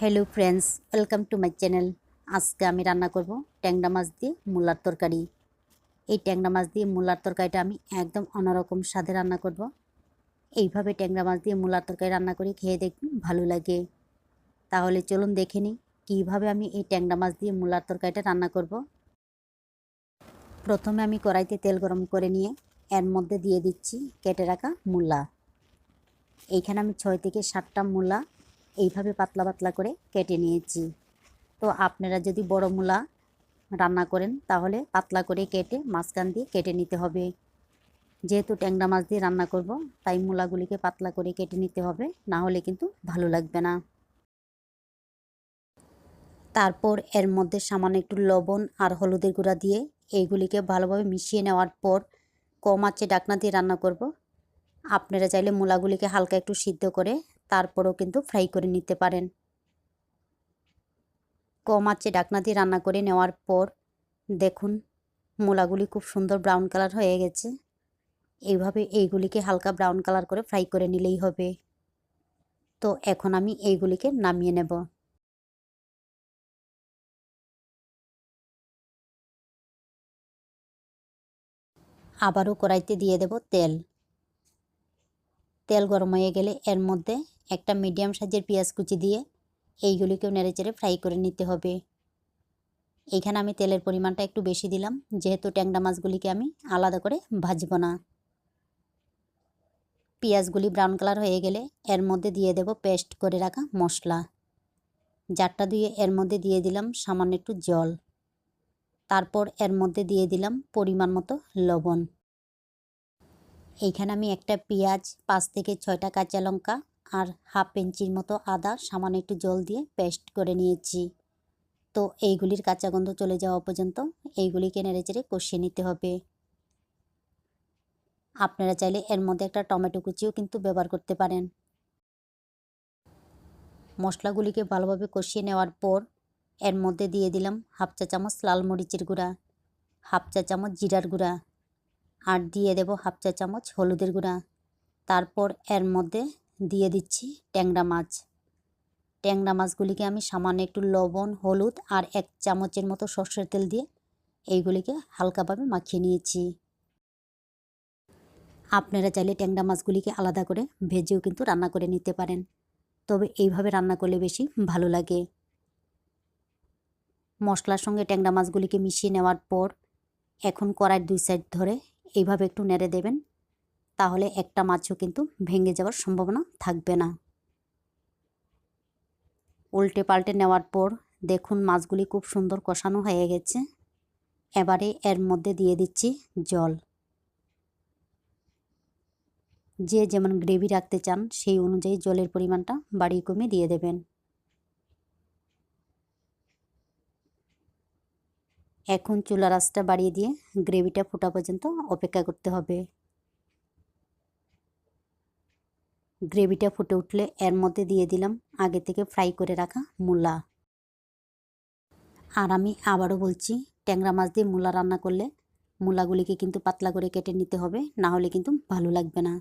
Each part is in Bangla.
Hello friends welcome to my channel আজকে আমি রান্না করব ট্যাংরা মাছ দিয়ে মূলার তরকারি। এই ট্যাংরা মাছ দিয়ে মূলার তরকারিটা আমি একদম অন্যরকম স্বাদে রান্না করব। এইভাবে ট্যাংরা মাছ দিয়ে মূলার তরকারি রান্না করে খেয়ে দেখুন ভালো লাগে। তাহলে চলুন দেখে নিই কীভাবে আমি এই ট্যাংরা মাছ দিয়ে মূলার তরকারিটা রান্না করব। প্রথমে আমি কড়াইতে তেল গরম করে নিয়ে এর মধ্যে দিয়ে দিচ্ছি কেটে রাখা মূলা। এইখানে আমি ছয় থেকে সাতটা মূলা এইভাবে পাতলা পাতলা করে কেটে নিয়েছি। তো আপনারা যদি বড় মূলা রান্না করেন, তাহলে পাতলা করে কেটে মাঝখান দিয়ে কেটে নিতে হবে। যেহেতু ট্যাংরা মাছ দিয়ে রান্না করব, তাই মূলাগুলিকে পাতলা করে কেটে নিতে হবে, না হলে কিন্তু ভালো লাগবে না। তারপর এর মধ্যে সামান্য একটু লবণ আর হলুদের গুঁড়া দিয়ে এইগুলিকে ভালোভাবে মিশিয়ে নেওয়ার পর কম আঁচে ডাকনা দিয়ে রান্না করব। আপনারা চাইলে মূলাগুলিকে হালকা একটু সিদ্ধ করে তারপরও কিন্তু ফ্রাই করে নিতে পারেন। কম আঁচে ডাকনা দিয়ে রান্না করে নেওয়ার পর দেখুন, মূলাগুলি খুব সুন্দর ব্রাউন কালার হয়ে গেছে। এইভাবে এইগুলিকে হালকা ব্রাউন কালার করে ফ্রাই করে নিলেই হবে। তো এখন আমি এইগুলিকে নামিয়ে নেব। আবারও কড়াইতে দিয়ে দেব তেল। তেল গরম হয়ে গেলে এর মধ্যে একটা মিডিয়াম সাইজের পেঁয়াজ কুচি দিয়ে এইগুলিকেও নেড়েচেড়ে ফ্রাই করে নিতে হবে। এইখানে আমি তেলের পরিমাণটা একটু বেশি দিলাম, যেহেতু ট্যাংরা মাছগুলিকে আমি আলাদা করে ভাজব না। পেঁয়াজগুলি ব্রাউন কালার হয়ে গেলে এর মধ্যে দিয়ে দেব পেস্ট করে রাখা মশলা। জারটা দিয়ে এর মধ্যে দিয়ে দিলাম সামান্য একটু জল। তারপর এর মধ্যে দিয়ে দিলাম পরিমাণ মতো লবণ। এইখানে আমি একটা পেঁয়াজ পাঁচ থেকে ছয়টা কাঁচা লঙ্কা আর হাফ ইঞ্চির মতো আদা সামান্য একটু জল দিয়ে পেস্ট করে নিয়েছি। তো এইগুলির কাঁচা গন্ধ চলে যাওয়া পর্যন্ত এইগুলিকে নেড়ে চেড়ে কষিয়ে নিতে হবে। আপনারা চাইলে এর মধ্যে একটা টমেটো কুচিও কিন্তু ব্যবহার করতে পারেন। মশলাগুলিকে ভালোভাবে কষিয়ে নেওয়ার পর এর মধ্যে দিয়ে দিলাম হাফ চা চামচ লাল মরিচের গুঁড়া, হাফ চা চামচ জিরার গুঁড়া আর দিয়ে দেব হাফ চা চামচ হলুদের গুঁড়া। তারপর এর মধ্যে দিয়ে দিচ্ছি ট্যাংরা মাছ। ট্যাংরা মাছগুলিকে আমি সামান্য একটু লবণ, হলুদ আর এক চামচের মতো সর্ষের তেল দিয়ে এইগুলিকে হালকাভাবে মাখিয়ে নিয়েছি। আপনারা চাইলে ট্যাংরা মাছগুলিকে আলাদা করে ভেজেও কিন্তু রান্না করে নিতে পারেন। তবে এইভাবে রান্না করলে বেশি ভালো লাগে। মশলার সঙ্গে ট্যাংরা মাছগুলিকে মিশিয়ে নেওয়ার পর এখন কড়াইয়ের দুই সাইড ধরে এইভাবে একটু নেড়ে দেবেন। তাহলে একটা মাছও কিন্তু ভেঙে যাওয়ার সম্ভাবনা থাকবে না। উল্টে পাল্টে নেওয়ার পর দেখুন মাছগুলি খুব সুন্দর কষানো হয়ে গেছে। এবারে এর মধ্যে দিয়ে দিচ্ছি জল। যে যেমন গ্রেভি রাখতে চান সেই অনুযায়ী জলের পরিমাণটা বাড়িয়ে কমিয়ে দিয়ে দেবেন। এখন চুলা রাসটা বাড়িয়ে দিয়ে গ্রেভিটা ফোটা পর্যন্ত অপেক্ষা করতে হবে। গ্রেভিটা ফুটে উঠলে এর মধ্যে দিয়ে দিলাম আগে থেকে ফ্রাই করে রাখা মূলা। আর আমি আবারও বলছি, ট্যাংরা মাছ দিয়ে মূলা রান্না করলে মূলাগুলিকে কিন্তু পাতলা করে কেটে নিতে হবে, না হলে কিন্তু ভালো লাগবে না।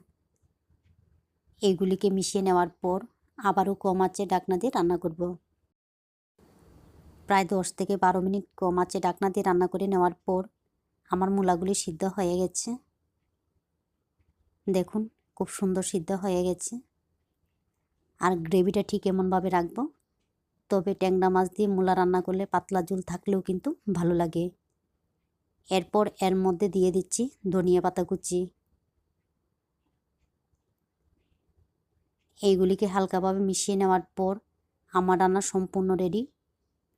এইগুলিকে মিশিয়ে নেওয়ার পর আবারও কম আছে ডাকনা দিয়ে রান্না করব। প্রায় দশ থেকে বারো মিনিট কম আছে ডাকনা দিয়ে রান্না করে নেওয়ার পর আমার মূলাগুলি সিদ্ধ হয়ে গেছে। দেখুন খুব সুন্দর সিদ্ধ হয়ে গেছে। আর গ্রেভিটা ঠিক এমনভাবে রাখব। তবে ট্যাংরা মাছ দিয়ে মূলা রান্না করলে পাতলা ঝুল থাকলেও কিন্তু ভালো লাগে। এরপর এর মধ্যে দিয়ে দিচ্ছি ধনিয়া পাতা কুচি। এইগুলিকে হালকাভাবে মিশিয়ে নেওয়ার পর আমার রান্না সম্পূর্ণ রেডি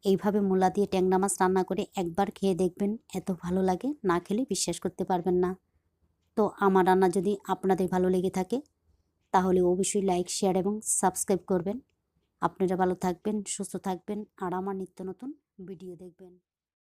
এইভাবে মূলা দিয়ে ট্যাংরা মাছ রান্না করে একবার খেয়ে দেখবেন এত ভালো লাগে, না খেলে বিশ্বাস করতে পারবেন না। তো আমার রান্না যদি আপনাদের ভালো লেগে থাকে, তাহলে অবশ্যই লাইক শেয়ার এবং সাবস্ক্রাইব করবেন। আপনারা ভালো থাকবেন, সুস্থ থাকবেন, আর আমার নিত্য নতুন ভিডিও দেখবেন।